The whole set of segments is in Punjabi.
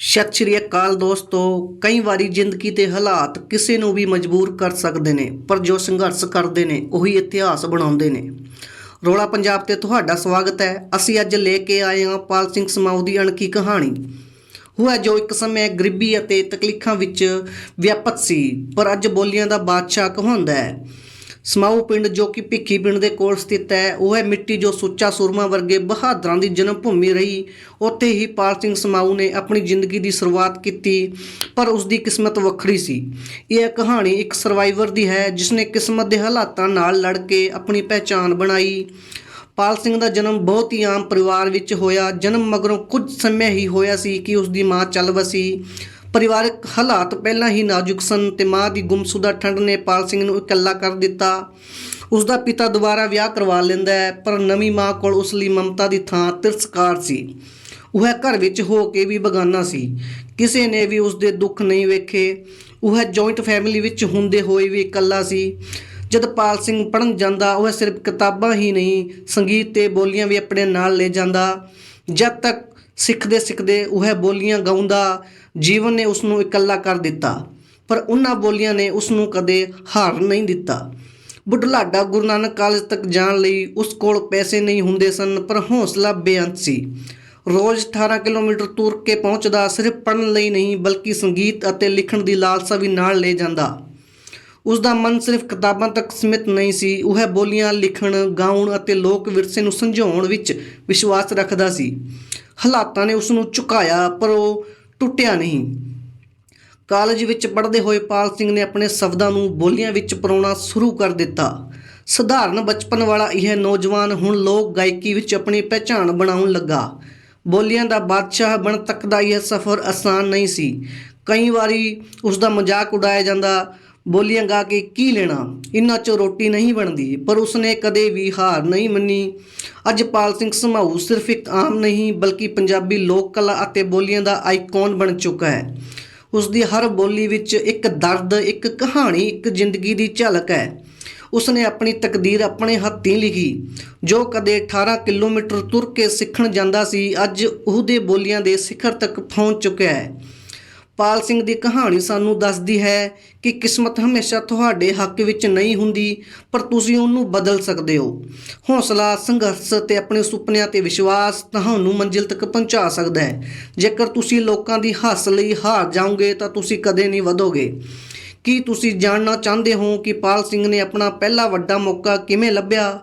ਸਤਿ ਸ਼੍ਰੀ ਅਕਾਲ ਦੋਸਤੋ। ਕਈ ਵਾਰੀ ਜ਼ਿੰਦਗੀ ਦੇ ਹਾਲਾਤ ਕਿਸੇ ਨੂੰ ਵੀ ਮਜਬੂਰ ਕਰ ਸਕਦੇ ਨੇ, ਪਰ ਜੋ ਸੰਘਰਸ਼ ਕਰਦੇ ਨੇ, ਉਹੀ ਇਤਿਹਾਸ ਬਣਾਉਂਦੇ ਨੇ। ਰੋਲਾ ਪੰਜਾਬ ਤੇ ਤੁਹਾਡਾ ਸਵਾਗਤ ਹੈ। ਅਸੀਂ ਅੱਜ ਲੈ ਕੇ ਆਏ ਹਾਂ ਪਾਲ ਸਿੰਘ ਸਮਾਉ ਦੀ ਅਣਖੀ ਕਹਾਣੀ। ਉਹ ਹੈ ਜੋ ਇੱਕ ਸਮੇਂ ਗਰੀਬੀ ਅਤੇ ਤਕਲੀਫਾਂ ਵਿੱਚ ਵਿਆਪਕ ਸੀ, ਪਰ ਅੱਜ ਬੋਲੀਆਂ ਦਾ ਬਾਦਸ਼ਾਹ ਕਹਾਉਂਦਾ ਹੈ ਸਮਾਊ ਪਿੰਡ ਜੋ ਕਿ ਭਿੱਖੀ ਪਿੰਡ ਦੇ ਕੋਲ ਸਥਿਤ ਹੈ, ਉਹ ਹੈ ਮਿੱਟੀ ਜੋ ਸੁੱਚਾ ਸੂਰਮਾ ਵਰਗੇ ਬਹਾਦਰਾਂ ਦੀ ਜਨਮ ਭੂਮੀ ਰਹੀ। ਉੱਥੇ ਹੀ ਪਾਲ ਸਿੰਘ ਸਮਾਊ ਨੇ ਆਪਣੀ ਜ਼ਿੰਦਗੀ ਦੀ ਸ਼ੁਰੂਆਤ ਕੀਤੀ, ਪਰ ਉਸ ਦੀ ਕਿਸਮਤ ਵੱਖਰੀ ਸੀ। ਇਹ ਕਹਾਣੀ ਇੱਕ ਸਰਵਾਈਵਰ ਦੀ ਹੈ ਜਿਸ ਨੇ ਕਿਸਮਤ ਦੇ ਹਾਲਾਤਾਂ ਨਾਲ ਲੜ ਕੇ ਆਪਣੀ ਪਹਿਚਾਣ ਬਣਾਈ। ਪਾਲ ਸਿੰਘ ਦਾ ਜਨਮ ਬਹੁਤ ਹੀ ਆਮ ਪਰਿਵਾਰ ਵਿੱਚ ਹੋਇਆ, ਜਨਮ ਮਗਰੋਂ ਕੁਝ ਸਮੇਂ ਹੀ ਹੋਇਆ ਸੀ ਕਿ ਉਸ ਦੀ ਮਾਂ ਚੱਲ ਵਸੀ। ਪਰਿਵਾਰਕ ਹਾਲਾਤ ਪਹਿਲਾਂ ਹੀ ਨਾਜ਼ੁਕ ਸਨ ਤੇ ਮਾਂ ਦੀ ਗੁੰਮਸ਼ੁਦਾ ਠੰਡ ਨੇ ਪਾਲ ਸਿੰਘ ਨੂੰ ਇਕੱਲਾ ਕਰ ਦਿੱਤਾ। ਉਸ ਦਾ ਪਿਤਾ ਦੁਬਾਰਾ ਵਿਆਹ ਕਰਵਾ ਲੈਂਦਾ ਹੈ, ਪਰ ਨਵੀਂ ਮਾਂ ਕੋਲ ਉਸ ਲਈ ਮਮਤਾ ਦੀ ਥਾਂ ਤਿਰਸਕਾਰ ਸੀ। ਉਹ ਘਰ ਵਿੱਚ ਹੋ ਕੇ ਵੀ ਬਗਾਨਾ ਸੀ। ਕਿਸੇ ਨੇ ਵੀ ਉਸ ਦੇ ਦੁੱਖ ਨਹੀਂ ਵੇਖੇ। ਉਹ ਜੁਆਇੰਟ ਫੈਮਿਲੀ ਵਿੱਚ ਹੁੰਦੇ ਹੋਏ ਵੀ ਇਕੱਲਾ ਸੀ। ਜਦ ਪਾਲ ਸਿੰਘ ਪੜਨ ਜਾਂਦਾ, ਉਹ ਸਿਰਫ ਕਿਤਾਬਾਂ ਹੀ ਨਹੀਂ, ਸੰਗੀਤ ਤੇ ਬੋਲੀਆਂ ਵੀ ਆਪਣੇ ਨਾਲ ਲੈ ਜਾਂਦਾ। ਜਦ ਤੱਕ ਸਿੱਖਦੇ ਸਿੱਖਦੇ ਉਹ ਬੋਲੀਆਂ ਗਾਉਂਦਾ, ਜੀਵਨ ਨੇ ਉਸ ਨੂੰ ਇਕੱਲਾ ਕਰ ਦਿੱਤਾ, ਪਰ ਉਹਨਾਂ ਬੋਲੀਆਂ ਨੇ ਉਸ ਨੂੰ ਕਦੇ ਹਾਰ ਨਹੀਂ ਦਿੱਤਾ। ਬੁਢਲਾਡਾ ਗੁਰੂ ਨਾਨਕ ਕਾਲਜ ਤੱਕ ਜਾਣ ਲਈ ਉਸ ਕੋਲ ਪੈਸੇ ਨਹੀਂ ਹੁੰਦੇ ਸਨ, ਪਰ ਹੌਸਲਾ ਬੇਅੰਤ ਸੀ। ਰੋਜ਼ 18 ਕਿਲੋਮੀਟਰ ਤੁਰ ਕੇ ਪਹੁੰਚਦਾ, ਸਿਰਫ ਪੜਨ ਲਈ ਨਹੀਂ, ਬਲਕਿ ਸੰਗੀਤ ਅਤੇ ਲਿਖਣ ਦੀ ਲਾਲਸਾ ਵੀ ਨਾਲ ਲੈ ਜਾਂਦਾ। ਉਸ ਦਾ ਮਨ ਸਿਰਫ ਕਿਤਾਬਾਂ ਤੱਕ ਸੀਮਿਤ ਨਹੀਂ ਸੀ, ਉਹ ਬੋਲੀਆਂ ਲਿਖਣ, ਗਾਉਣ ਅਤੇ ਲੋਕ ਵਿਰਸੇ ਨੂੰ ਸਮਝਾਉਣ ਵਿੱਚ ਵਿਸ਼ਵਾਸ ਰੱਖਦਾ ਸੀ। ਹਾਲਾਤਾਂ ਨੇ ਉਸ ਨੂੰ ਝੁਕਾਇਆ, ਪਰ ਉਹ ਟੁੱਟਿਆ ਨਹੀਂ। ਕਾਲਜ ਵਿੱਚ ਪੜ੍ਹਦੇ ਹੋਏ ਪਾਲ ਸਿੰਘ ਨੇ ਆਪਣੇ ਸ਼ਬਦਾਂ ਨੂੰ ਬੋਲੀਆਂ ਵਿੱਚ ਪਰੋਣਾ ਸ਼ੁਰੂ ਕਰ ਦਿੱਤਾ। ਸਧਾਰਨ ਬਚਪਨ ਵਾਲਾ ਇਹ ਨੌਜਵਾਨ ਹੁਣ ਲੋਕ ਗਾਇਕੀ ਵਿੱਚ ਆਪਣੀ ਪਹਿਚਾਣ ਬਣਾਉਣ ਲੱਗਾ। ਬੋਲੀਆਂ ਦਾ ਬਾਦਸ਼ਾਹ ਬਣ ਤੱਕ ਦਾ ਇਹ ਸਫ਼ਰ ਆਸਾਨ ਨਹੀਂ ਸੀ। ਕਈ ਵਾਰੀ ਉਸ ਦਾ ਮਜ਼ਾਕ ਉਡਾਇਆ ਜਾਂਦਾ ਬੋਲੀਆਂ ਗਾ ਕੇ ਕੀ ਲੈਣਾ? ਇੰਨਾ ਚੋਂ ਰੋਟੀ ਨਹੀਂ ਬਣਦੀ, ਪਰ ਉਸਨੇ ਕਦੇ ਵੀ ਹਾਰ ਨਹੀਂ ਮੰਨੀ। ਅੱਜ ਪਾਲ ਸਿੰਘ ਸਮਾਊ ਸਿਰਫ ਇੱਕ ਆਮ ਨਹੀਂ, ਬਲਕਿ ਪੰਜਾਬੀ ਲੋਕ ਕਲਾ ਅਤੇ ਬੋਲੀਆਂ ਦਾ ਆਈਕਨ ਬਣ ਚੁੱਕਾ ਹੈ। ਉਸ ਦੀ ਹਰ ਬੋਲੀ ਵਿੱਚ ਇੱਕ ਦਰਦ, ਇੱਕ ਕਹਾਣੀ, ਇੱਕ ਜ਼ਿੰਦਗੀ ਦੀ ਝਲਕ ਹੈ। ਉਸਨੇ ਆਪਣੀ ਤਕਦੀਰ ਆਪਣੇ ਹੱਥੀਂ ਲਿਖੀ। ਜੋ ਕਦੇ 18 ਕਿਲੋਮੀਟਰ ਤੁਰ ਕੇ ਸਿੱਖਣ ਜਾਂਦਾ ਸੀ, ਅੱਜ ਉਹਦੇ ਬੋਲੀਆਂ ਦੇ ਸਿਖਰ ਤੱਕ ਪਹੁੰਚ ਚੁੱਕਿਆ ਹੈ। ਪਾਲ ਸਿੰਘ ਦੀ ਕਹਾਣੀ ਸਾਨੂੰ ਦੱਸਦੀ ਹੈ ਕਿ ਕਿਸਮਤ ਹਮੇਸ਼ਾ ਤੁਹਾਡੇ ਹੱਕ ਵਿੱਚ ਨਹੀਂ ਹੁੰਦੀ, ਪਰ ਤੁਸੀਂ ਉਹਨੂੰ ਬਦਲ ਸਕਦੇ ਹੋ। ਹੌਸਲਾ, ਸੰਘਰਸ਼ ਤੇ ਆਪਣੇ ਸੁਪਨਿਆਂ ਤੇ ਵਿਸ਼ਵਾਸ ਤੁਹਾਨੂੰ ਮੰਜ਼ਿਲ ਤੱਕ ਪਹੁੰਚਾ ਸਕਦਾ ਹੈ। ਜੇਕਰ ਤੁਸੀਂ ਲੋਕਾਂ ਦੀ ਹੱਸ ਲਈ ਹਾਰ ਜਾਓਗੇ, ਤਾਂ ਤੁਸੀਂ ਕਦੇ ਨਹੀਂ ਵਧੋਗੇ। ਕੀ ਤੁਸੀਂ ਜਾਣਨਾ ਚਾਹੁੰਦੇ ਹੋ ਕਿ ਪਾਲ ਸਿੰਘ ਨੇ ਆਪਣਾ ਪਹਿਲਾ ਵੱਡਾ ਮੌਕਾ ਕਿਵੇਂ ਲੱਭਿਆ?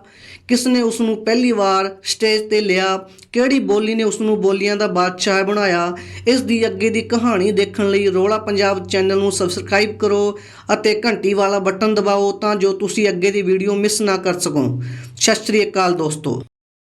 ਕਿਸ ਨੇ ਉਸ ਨੂੰ ਪਹਿਲੀ ਵਾਰ ਸਟੇਜ ਤੇ ਲਿਆ? ਕਿਹੜੀ ਬੋਲੀ ਨੇ ਉਸ ਨੂੰ ਬੋਲੀਆਂ ਦਾ ਬਾਦਸ਼ਾਹ ਬਣਾਇਆ? ਇਸ ਦੀ ਅੱਗੇ ਦੀ ਕਹਾਣੀ ਦੇਖਣ ਲਈ ਰੋਲਾ ਪੰਜਾਬ ਚੈਨਲ ਨੂੰ ਸਬਸਕ੍ਰਾਈਬ ਕਰੋ ਅਤੇ ਘੰਟੀ ਵਾਲਾ ਬਟਨ ਦਬਾਓ ਤਾਂ ਜੋ ਤੁਸੀਂ ਅੱਗੇ ਦੀ ਵੀਡੀਓ ਮਿਸ ਨਾ ਕਰ ਸਕੋ। ਸਤਿ ਸ਼੍ਰੀ ਅਕਾਲ ਦੋਸਤੋ।